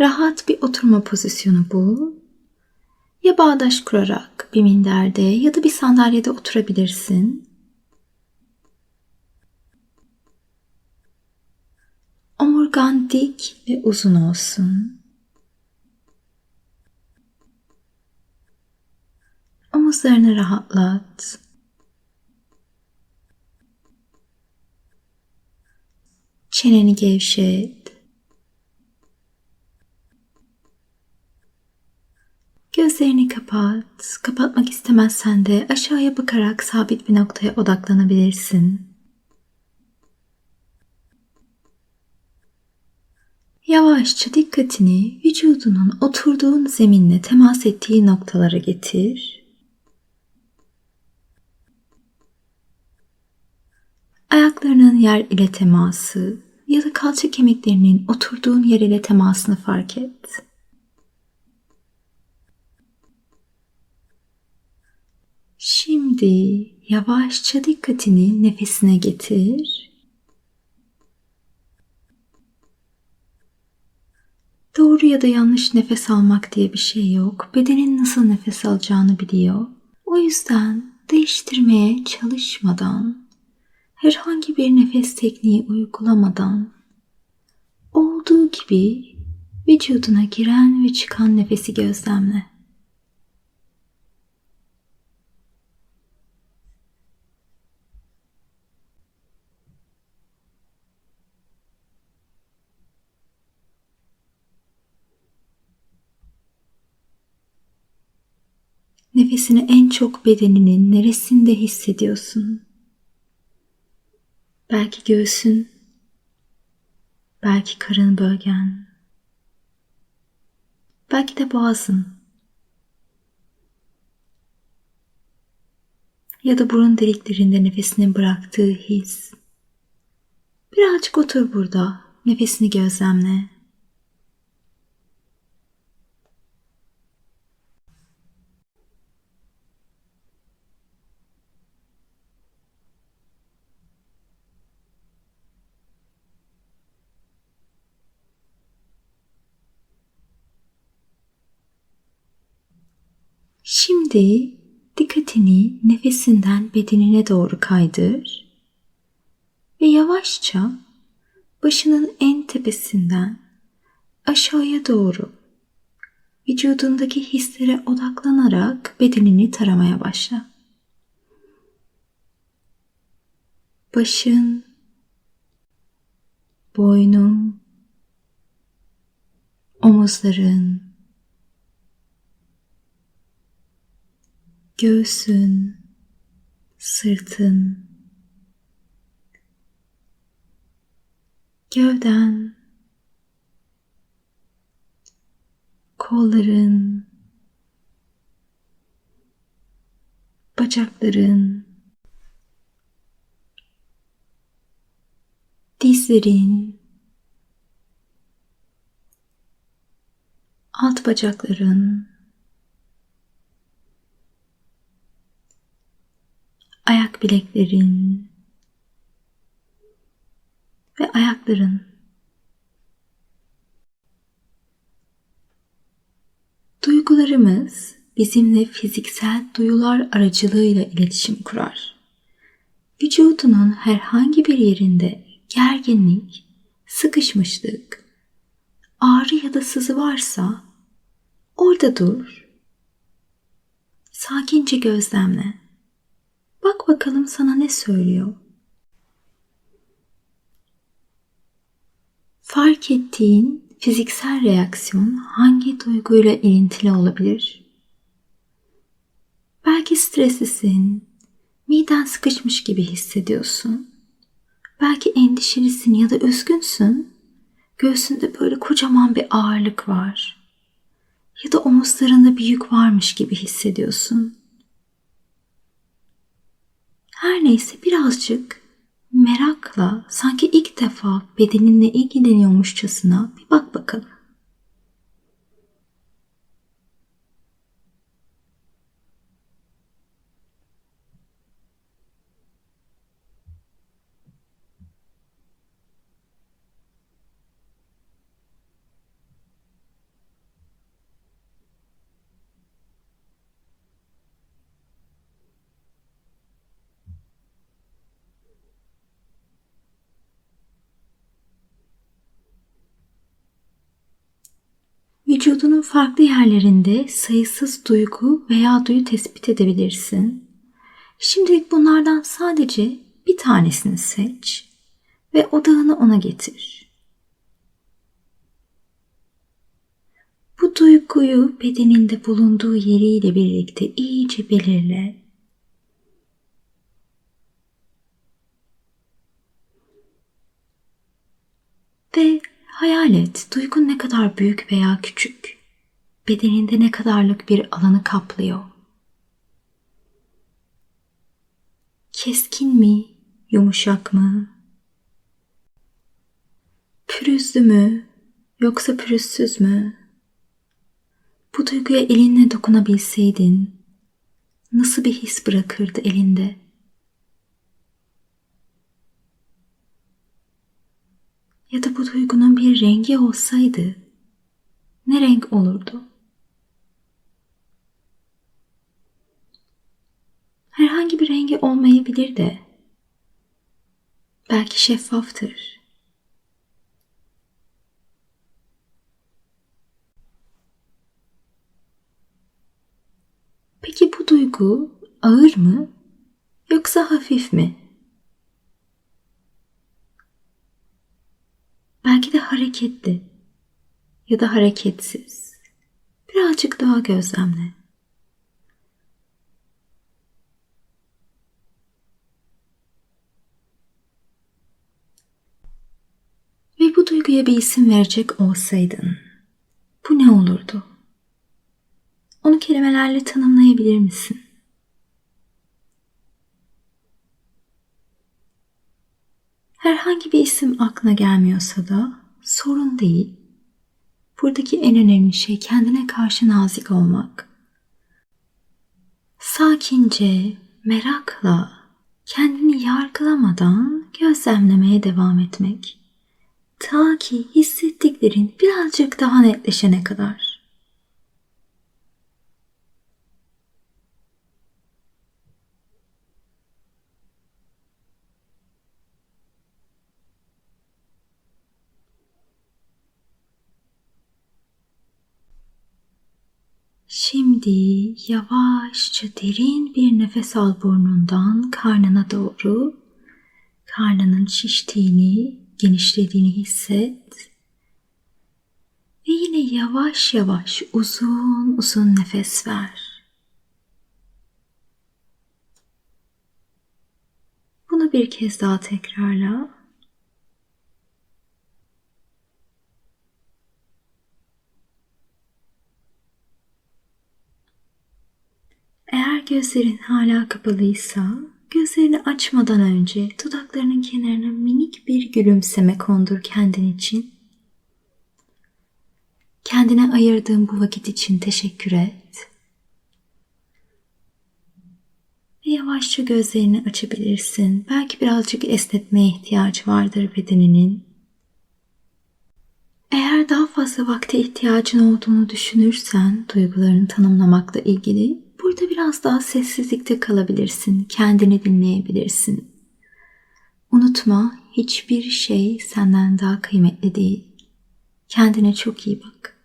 Rahat bir oturma pozisyonu bul. Ya bağdaş kurarak bir minderde ya da bir sandalyede oturabilirsin. Omurgan dik ve uzun olsun. Omuzlarını rahatlat. Çeneni gevşet. Gözlerini kapat. Kapatmak istemezsen de aşağıya bakarak sabit bir noktaya odaklanabilirsin. Yavaşça dikkatini vücudunun oturduğun zeminle temas ettiği noktalara getir. Ayaklarının yer ile teması ya da kalça kemiklerinin oturduğun yer ile temasını fark et. Şimdi yavaşça dikkatini nefesine getir. Doğru ya da yanlış nefes almak diye bir şey yok. Bedenin nasıl nefes alacağını biliyor. O yüzden değiştirmeye çalışmadan, herhangi bir nefes tekniği uygulamadan olduğu gibi vücuduna giren ve çıkan nefesi gözlemle. Nefesini en çok bedeninin neresinde hissediyorsun? Belki göğsün, belki karın bölgen, belki de boğazın ya da burun deliklerinde nefesini bıraktığı his. Birazcık otur burada, nefesini gözlemle. Şimdi dikkatini nefesinden bedenine doğru kaydır ve yavaşça başının en tepesinden aşağıya doğru vücudundaki hislere odaklanarak bedenini taramaya başla. Başın, boynun, omuzların, göğsün, sırtın, gövden, kolların, bacakların, dizlerin, alt bacakların, bileklerin ve ayakların Duygularımız bizimle fiziksel duyular aracılığıyla iletişim kurar. Vücudunun herhangi bir yerinde gerginlik, sıkışmışlık, ağrı ya da sızı varsa orada dur. Sakince gözlemle. Bak bakalım sana ne söylüyor. Fark ettiğin fiziksel reaksiyon hangi duyguyla ilintili olabilir? Belki streslisin, miden sıkışmış gibi hissediyorsun. Belki endişelisin ya da üzgünsün. Göğsünde böyle kocaman bir ağırlık var. Ya da omuzlarında bir yük varmış gibi hissediyorsun. Her neyse birazcık merakla sanki ilk defa bedeninle ilgileniyormuşçasına bir bak bakalım. Vücudunun farklı yerlerinde sayısız duygu veya duyu tespit edebilirsin. Şimdilik bunlardan sadece bir tanesini seç ve odağını ona getir. Bu duyguyu bedeninde bulunduğu yeriyle birlikte iyice belirle. Ve hayal et duygun ne kadar büyük veya küçük, bedeninde ne kadarlık bir alanı kaplıyor. Keskin mi, yumuşak mı? Pürüzlü mü, yoksa pürüzsüz mü? Bu duyguya elinle dokunabilseydin, nasıl bir his bırakırdı elinde? Ya da bu duygunun bir rengi olsaydı, ne renk olurdu? Herhangi bir rengi olmayabilir de, belki şeffaftır. Peki bu duygu ağır mı yoksa hafif mi? Belki de hareketli ya da hareketsiz. Birazcık daha gözlemle. Ve bu duyguya bir isim verecek olsaydın, bu ne olurdu? Onu kelimelerle tanımlayabilir misin? Herhangi bir isim aklına gelmiyorsa da sorun değil. Buradaki en önemli şey kendine karşı nazik olmak. Sakince, merakla, kendini yargılamadan gözlemlemeye devam etmek. Ta ki hissettiklerin birazcık daha netleşene kadar. Şimdi yavaşça derin bir nefes al burnundan karnına doğru. Karnının şiştiğini, genişlediğini hisset. Ve yine yavaş yavaş uzun uzun nefes ver. Bunu bir kez daha tekrarla. Eğer gözlerin hala kapalıysa gözlerini açmadan önce dudaklarının kenarına minik bir gülümseme kondur kendin için. Kendine ayırdığın bu vakit için teşekkür et. Ve yavaşça gözlerini açabilirsin. Belki birazcık esnetmeye ihtiyaç vardır bedeninin. Eğer daha fazla vakte ihtiyacın olduğunu düşünürsen duygularını tanımlamakla ilgili Burada biraz daha sessizlikte kalabilirsin, kendini dinleyebilirsin. Unutma, hiçbir şey senden daha kıymetli değil. Kendine çok iyi bak.